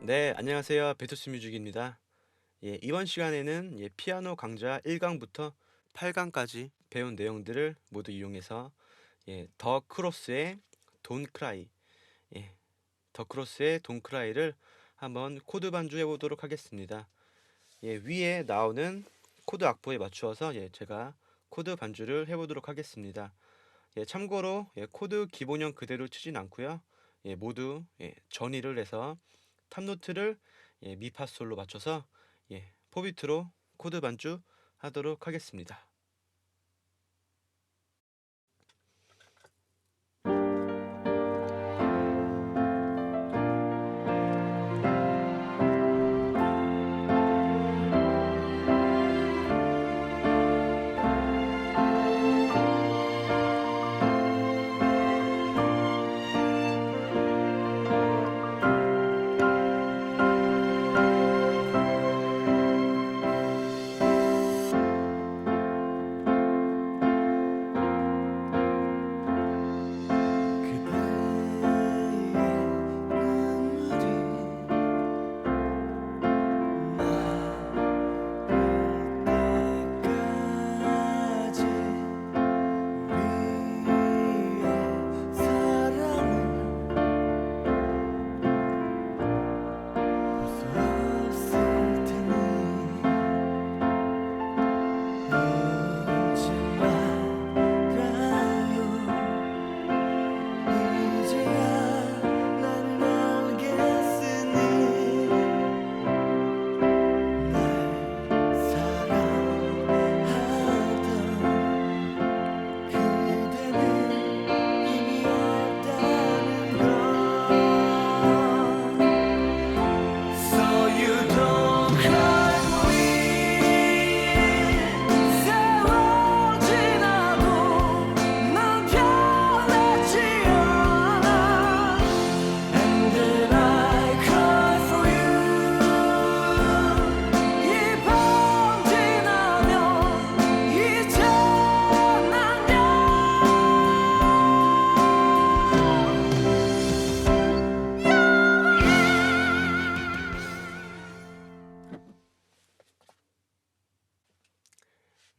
네, 안녕하세요. 베토스 뮤직입니다. 예, 이번 시간에는 예, 피아노 강좌 1강부터 8강까지 배운 내용들을 모두 이용해서 예, 더 크로스의 돈 크라이, 예, 더 크로스의 돈 크라이를 한번 코드 반주해 보도록 하겠습니다. 예, 위에 나오는 코드 악보에 맞추어서 예, 제가 코드 반주를 해 보도록 하겠습니다. 예, 참고로 예, 코드 기본형 그대로 치진 않고요. 예, 모두 예, 전이를 해서 탑노트를 예, 미파솔로 맞춰서 예, 포비트로 코드 반주 하도록 하겠습니다.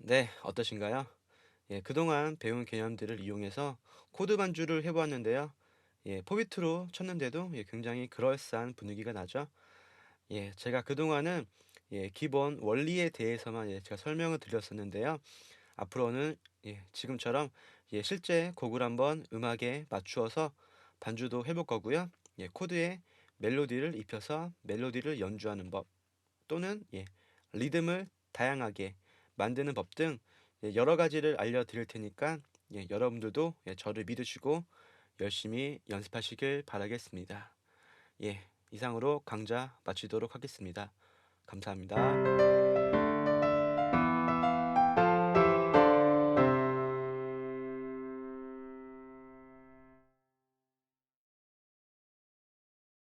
네, 어떠신가요? 예, 그동안 배운 개념들을 이용해서 코드 반주를 해보았는데요. 예, 포비트로 쳤는데도 예, 굉장히 그럴싸한 분위기가 나죠. 예, 제가 그동안은 예, 기본 원리에 대해서만 예, 제가 설명을 드렸었는데요. 앞으로는 예, 지금처럼 예, 실제 곡을 한번 음악에 맞추어서 반주도 해볼 거고요. 예, 코드에 멜로디를 입혀서 멜로디를 연주하는 법 또는 예, 리듬을 다양하게 만드는 법등 예, 여러 가지를 알려드릴 테니까 예, 여러분들도 예, 저를 믿으시고 열심히 연습하시길 바라겠습니다. 예, 이상으로 강좌 마치도록 하겠습니다. 감사합니다.